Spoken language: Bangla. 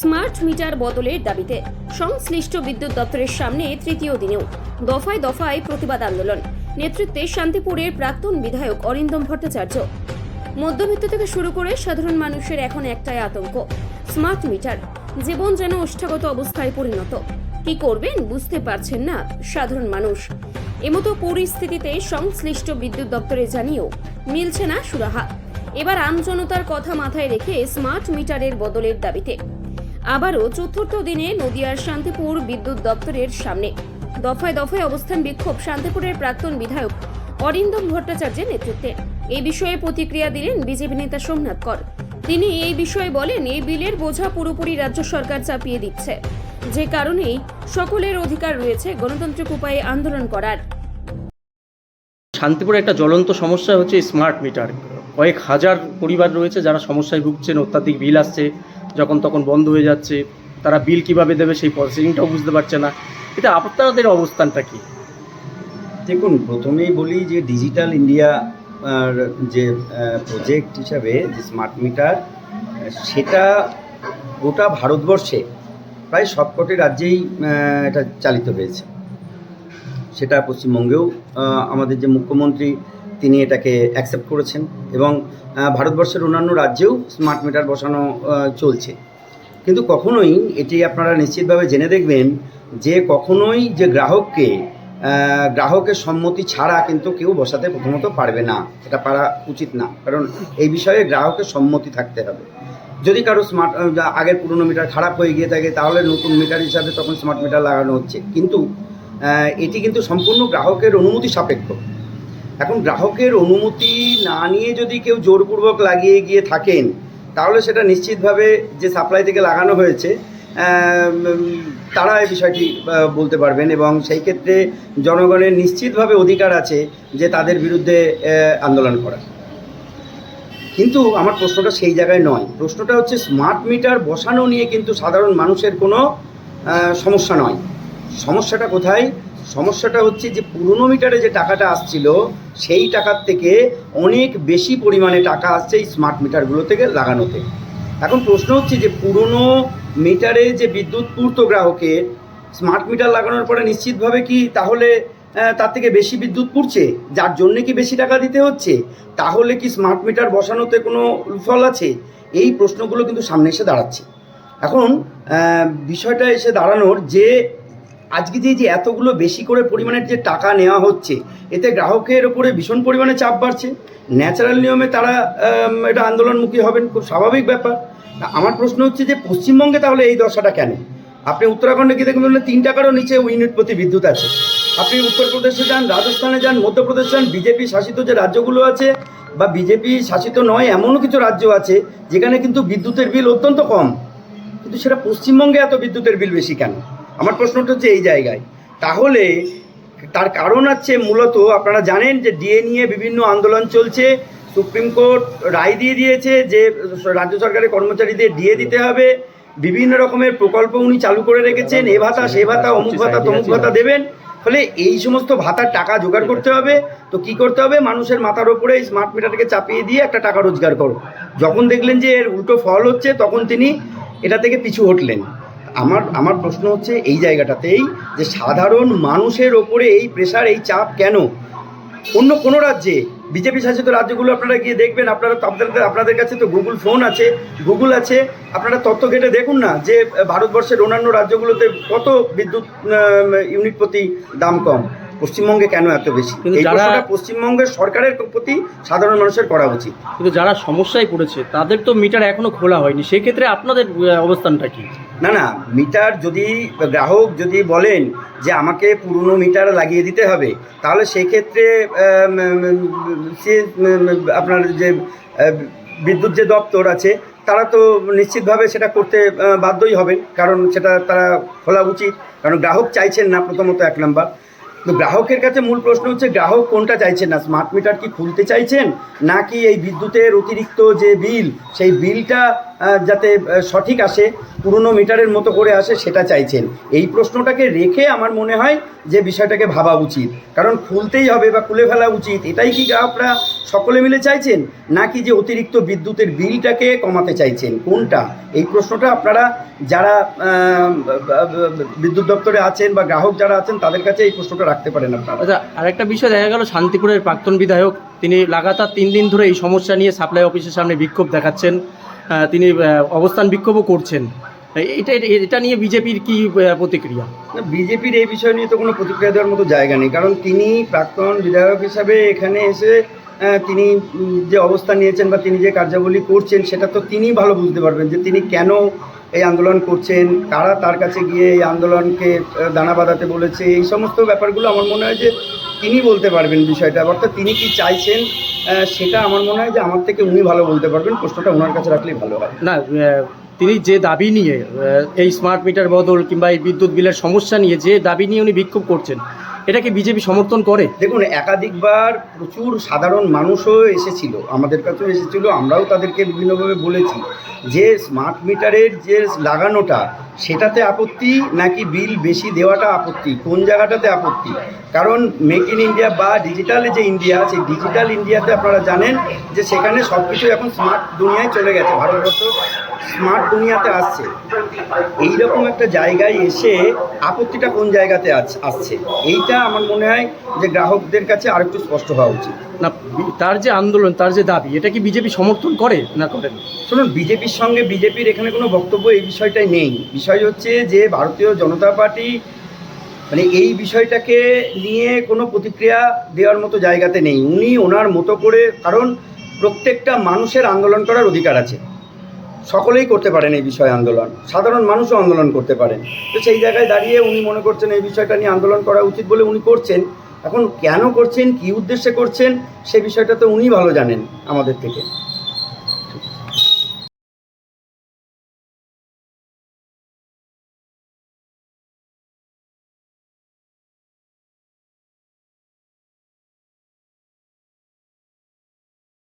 স্মার্ট মিটার বদলের দাবিতে সংশ্লিষ্ট বিদ্যুৎ দপ্তরের সামনে তৃতীয় দিনেও দফায় দফায় প্রতিবাদ আন্দোলন। নেতৃত্বে শান্তিপুরের প্রাক্তন বিধায়ক অরিন্দম ভট্টাচার্য। মধ্যবিত্ত থেকে শুরু করে সাধারণ মানুষের এখন একটাই আতঙ্ক, স্মার্ট মিটার। জীবন যেন ওষ্ঠাগত অবস্থায় পরিণত। কি করবেন বুঝতে পারছেন না সাধারণ মানুষ। এমতো পরিস্থিতিতে সংশ্লিষ্ট বিদ্যুৎ দপ্তরে জানিয়েও মিলছে না সুরাহা। এবার আমজনতার কথা মাথায় রেখে স্মার্ট মিটারের বদলের দাবিতে আবারও চতুর্থ দিনে নদিয়ার শান্তিপুর বিদ্যুৎ দপ্তরের সামনে। দফায় দফায় অবস্থান বিক্ষোভ শান্তিপুরের প্রাক্তন বিধায়ক অরিন্দম ভট্টাচার্যের নেতৃত্বে। এই বিষয়ে প্রতিক্রিয়া দিলেন বিজেপি নেতা সোমনাথ কর। তিনি এই বিষয়ে বলেন, এই বিলের বোঝা পুরোপুরি রাজ্য সরকার চাপিয়ে দিচ্ছে। যে কারণেই সকলের অধিকার রয়েছে গণতান্ত্রিক উপায়ে আন্দোলন করার। শান্তিপুরে একটা জ্বলন্ত সমস্যা হচ্ছে স্মার্ট মিটার। কয়েক হাজার পরিবার রয়েছে যারা সমস্যায় ভুগছেন, অত্যাধিক বিল আসছে। যখন তখন বন্ধ হয়ে যাচ্ছে, তারা বিল কীভাবে দেবে সেই প্রসেসিংটাও বুঝতে পারছে না। এটা আপনাদের অবস্থানটা কি? দেখুন, প্রথমেই বলি যে ডিজিটাল ইন্ডিয়া যে প্রজেক্ট হিসাবে যে স্মার্ট মিটার সেটা গোটা ভারতবর্ষে প্রায় সবকটি রাজ্যেই এটা চালিত হয়েছে। সেটা পশ্চিমবঙ্গেও আমাদের যে মুখ্যমন্ত্রী তিনি এটাকে অ্যাকসেপ্ট করেছেন এবং ভারতবর্ষের অন্যান্য রাজ্যেও স্মার্ট মিটার বসানো চলছে। কিন্তু কখনোই এটি আপনারা নিশ্চিতভাবে জেনে দেখবেন যে কখনোই যে গ্রাহককে গ্রাহকের সম্মতি ছাড়া কিন্তু কেউ বসাতে প্রথমত পারবে না। এটা পারা উচিত না। কারণ এই বিষয়ে গ্রাহকের সম্মতি থাকতে হবে। যদি কারও স্মার্ট আগের পুরনো মিটার খারাপ হয়ে গিয়ে থাকে, তাহলে নতুন মিটার হিসাবে তখন স্মার্ট মিটার লাগানো হচ্ছে। কিন্তু এটি কিন্তু সম্পূর্ণ গ্রাহকের অনুমতি সাপেক্ষ। এখন গ্রাহকের অনুমতি না নিয়ে যদি কেউ জোরপূর্বক লাগিয়ে গিয়ে থাকেন, তাহলে সেটা নিশ্চিতভাবে যে সাপ্লাই থেকে লাগানো হয়েছে তারা এই বিষয়টি বলতে পারবেন এবং সেই ক্ষেত্রে জনগণের নিশ্চিতভাবে অধিকার আছে যে তাদের বিরুদ্ধে আন্দোলন করা। কিন্তু আমার প্রশ্নটা সেই জায়গায় নয়। প্রশ্নটা হচ্ছে স্মার্ট মিটার বসানো নিয়ে কিন্তু সাধারণ মানুষের কোনো সমস্যা নয়। সমস্যাটা কোথায়? সমস্যাটা হচ্ছে যে পুরনো মিটারে যে টাকাটা আসছিল, সেই টাকার থেকে অনেক বেশি পরিমাণে টাকা আসছে এই স্মার্ট মিটারগুলো থেকে লাগানোতে। এখন প্রশ্ন হচ্ছে যে পুরনো মিটারে যে বিদ্যুৎ পূর্ত গ্রাহকের স্মার্ট মিটার লাগানোর পরে নিশ্চিতভাবে কি তাহলে তার থেকে বেশি বিদ্যুৎ পুড়ছে? যার জন্যে কি বেশি টাকা দিতে হচ্ছে? তাহলে কি স্মার্ট মিটার বসানোতে কোনো ফল আছে? এই প্রশ্নগুলো কিন্তু সামনে এসে দাঁড়াচ্ছে। এখন বিষয়টা এসে দাঁড়ানোর যে আজকে যে যে এতগুলো বেশি করে পরিমাণের যে টাকা নেওয়া হচ্ছে, এতে গ্রাহকের ওপরে ভীষণ পরিমাণে চাপ বাড়ছে। ন্যাচারাল নিয়মে তারা এটা আন্দোলনমুখী হবেন, খুব স্বাভাবিক ব্যাপার। আমার প্রশ্ন হচ্ছে যে, পশ্চিমবঙ্গে তাহলে এই দশাটা কেন? আপনি উত্তরাখণ্ডে গিয়ে দেখবেন তিন টাকারও নিচে ইউনিট প্রতি বিদ্যুৎ আছে। আপনি উত্তরপ্রদেশে যান, রাজস্থানে যান, মধ্যপ্রদেশ যান, বিজেপি শাসিত যে রাজ্যগুলো আছে, বা বিজেপি শাসিত নয়, এমনও কিছু রাজ্য আছে, যেখানে কিন্তু বিদ্যুতের বিল অত্যন্ত কম। কিন্তু সেটা পশ্চিমবঙ্গে এত বিদ্যুতের বিল বেশি কেন? আমার প্রশ্নটা হচ্ছে এই জায়গায়। তাহলে তার কারণ হচ্ছে মূলত আপনারা জানেন যে ডিএ নিয়ে বিভিন্ন আন্দোলন চলছে সুপ্রিম কোর্ট রায় দিয়ে দিয়েছে যে রাজ্য সরকারের কর্মচারীদের ডিএ দিতে হবে বিভিন্ন রকমের প্রকল্প উনি চালু করে রেখেছেন এ ভাতা সে ভাতা অমুক ভাতা তমুক ভাতা দেবেন। ফলে এই সমস্ত ভাতার টাকা জোগাড় করতে হবে। তো কি করতে হবে? মানুষের মাথার ওপরে স্মার্ট মিটারটাকে চাপিয়ে দিয়ে একটা টাকা রোজগার করো। যখন দেখলেন যে এর উল্টো ফল হচ্ছে তখন তিনি এটা থেকে পিছু হটলেন। আমার আমার প্রশ্ন হচ্ছে এই জায়গাটাতেই যে সাধারণ মানুষের ওপরে এই প্রেশার এই চাপ কেন? অন্য কোনো রাজ্যে, বিজেপি শাসিত রাজ্যগুলো আপনারা গিয়ে দেখবেন, আপনারা তো আপনাদের আপনাদের কাছে তো গুগল ফোন আছে গুগল আছে, আপনারা তথ্য ঘেটে দেখুন না যে, ভারতবর্ষের অন্যান্য রাজ্যগুলোতে কত বিদ্যুৎ ইউনিট প্রতি দাম কম। পশ্চিমবঙ্গে কেন এত বেশি? এই যারা- প্রশ্নটা পশ্চিমবঙ্গের সরকারের প্রতি সাধারণ মানুষের করা উচিত। কিন্তু যারা সমস্যায় পড়েছে তাদের তো মিটার এখনও খোলা হয়নি। সেই ক্ষেত্রে আপনাদের অবস্থানটা কি? না না মিটার যদি গ্রাহক যদি বলেন যে আমাকে পুরনো মিটার লাগিয়ে দিতে হবে তাহলে সেক্ষেত্রে সে আপনার যে বিদ্যুৎ যে দপ্তর আছে তারা তো নিশ্চিতভাবে সেটা করতে বাধ্যই হবেন। কারণ সেটা তারা খোলা উচিত। কারণ গ্রাহক চাইছেন না প্রথমত এক নাম্বার। তো গ্রাহকের কাছে মূল প্রশ্ন হচ্ছে, গ্রাহক কোনটা চাইছেন না? স্মার্ট মিটার কি খুলতে চাইছেন? নাকি এই বিদ্যুতের অতিরিক্ত যে বিল সেই বিলটা যাতে সঠিক আসে, পুরনো মিটারের মতো করে আসে, সেটা চাইছেন। এই প্রশ্নটাকে রেখে আমার মনে হয় যে বিষয়টাকে ভাবা উচিত। কারণ খুলতেই হবে বা খুলে ফেলা উচিত, এটাই কি গ্রাহকরা সকলে মিলে চাইছেন? নাকি যে অতিরিক্ত বিদ্যুতের বিলটাকে কমাতে চাইছেন? কোনটা? এই প্রশ্নটা আপনারা যারা বিদ্যুৎ দপ্তরে আছেন বা গ্রাহক যারা আছেন, তাদের কাছে এই প্রশ্নটা রাখতে পারেন আপনারা। আচ্ছা আরেকটা বিষয় দেখা গেল, শান্তিপুরের প্রাক্তন বিধায়ক, তিনি লাগাতার তিন দিন ধরে এই সমস্যা নিয়ে সাপ্লাই অফিসের সামনে বিক্ষোভ দেখাচ্ছেন। তিনি অবস্থান বিক্ষোভও করছেন। এটা, এটা- নিয়ে বিজেপির কি প্রতিক্রিয়া? বিজেপির এই বিষয় নিয়ে তো কোনো প্রতিক্রিয়া দেওয়ার মতো জায়গা নেই, কারণ তিনি প্রাক্তন বিধায়ক হিসাবে এখানে এসে তিনি যে অবস্থান নিয়েছেন বা তিনি যে কার্যাবলী করছেন, সেটা তো তিনি ভালো বুঝতে পারবেন যে তিনি কেন এই আন্দোলন করছেন, কারা তার কাছে গিয়ে এই আন্দোলনকে দানা বাঁধাতে বলেছে, এই সমস্ত ব্যাপারগুলো আমার মনে হয় যে তিনি বলতে পারবেন বিষয়টা। অর্থাৎ তিনি কি চাইছেন সেটা আমার মনে হয় যে আমার থেকে উনি ভালো বলতে পারবেন, প্রশ্নটা ওনার কাছে রাখলেই ভালো হয়। না তিনি যে দাবি নিয়ে এই স্মার্ট মিটার বদল কিংবা এই বিদ্যুৎ বিলের সমস্যা নিয়ে যে দাবি নিয়ে উনি বিক্ষোভ করছেন এটাকে বিজেপি সমর্থন করে? দেখুন, একাধিকবার প্রচুর সাধারণ মানুষও এসেছিল, আমাদের কাছেও এসেছিল, আমরাও তাদেরকে বিভিন্নভাবে বলেছি। যে স্মার্ট মিটারের যে লাগানোটা, সেটাতে আপত্তি নাকি বিল বেশি দেওয়াটা আপত্তি? কোন জায়গাটাতে আপত্তি? কারণ মেক ইন ইন্ডিয়া বা ডিজিটাল যে ইন্ডিয়া সেই ডিজিটাল ইন্ডিয়াতে আপনারা জানেন যে সেখানে সব কিছু এখন স্মার্ট দুনিয়ায় চলে গেছে, ভারতবর্ষ স্মার্ট দুনিয়াতে আসছে। এইরকম একটা জায়গায় এসে আপত্তিটা কোন জায়গাতে আসছে? এইটা আমার মনে হয় যে গ্রাহকদের কাছে আর একটু স্পষ্ট হওয়া উচিত। না তার যে আন্দোলন তার যে দাবি এটা কি বিজেপি সমর্থন করে না করেন শুনুন বিজেপির সঙ্গে বিজেপির এখানে কোনো বক্তব্য এই বিষয়টাই নেই। বিষয় হচ্ছে যে ভারতীয় জনতা পার্টি মানে এই বিষয়টাকে নিয়ে কোনো প্রতিক্রিয়া দেওয়ার মতো জায়গাতে নেই। উনি ওনার মতো করে কারণ প্রত্যেকটা মানুষের আন্দোলন করার অধিকার আছে। সকলেই করতে পারেন এই বিষয়ে আন্দোলন। সাধারণ মানুষও আন্দোলন করতে পারেন। তো সেই জায়গায় দাঁড়িয়ে উনি মনে করছেন এই বিষয়টা নিয়ে আন্দোলন করা উচিত বলে উনি করছেন। এখন কেন করছেন, কি উদ্দেশ্যে করছেন, সে বিষয়টা তো উনি ভালো জানেন আমাদের থেকে।